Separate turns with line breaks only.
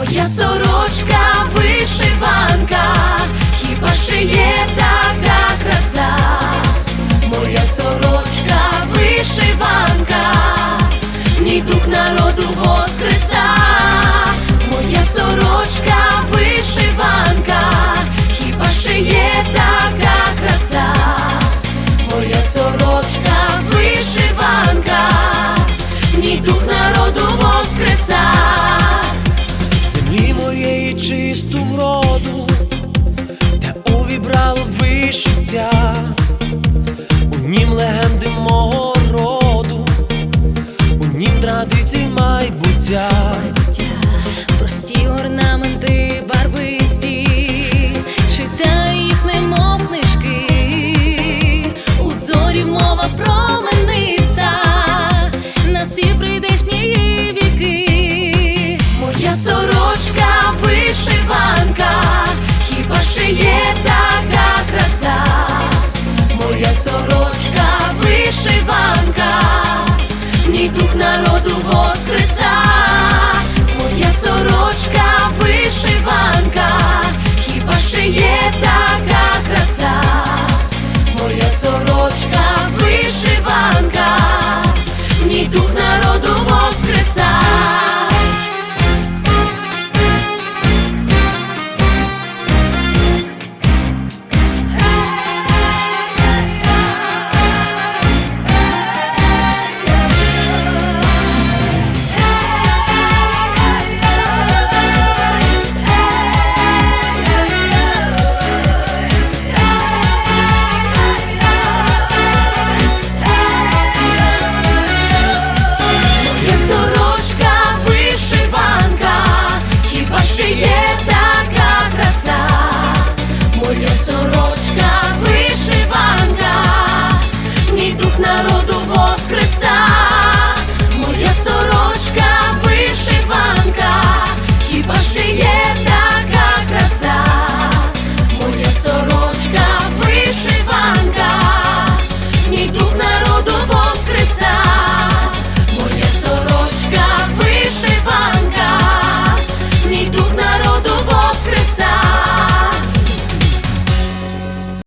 Моя сорочка вишиванка, хіба ще є така
увібрало вишиття, у нім легенди мого роду, у нім традицій майбуття.
вишиванка, ні дух народу воскреса, моя сорочка, вишиванка, хіба ще є така краса, моя сорочка, вишиванка, ні ній дух народу.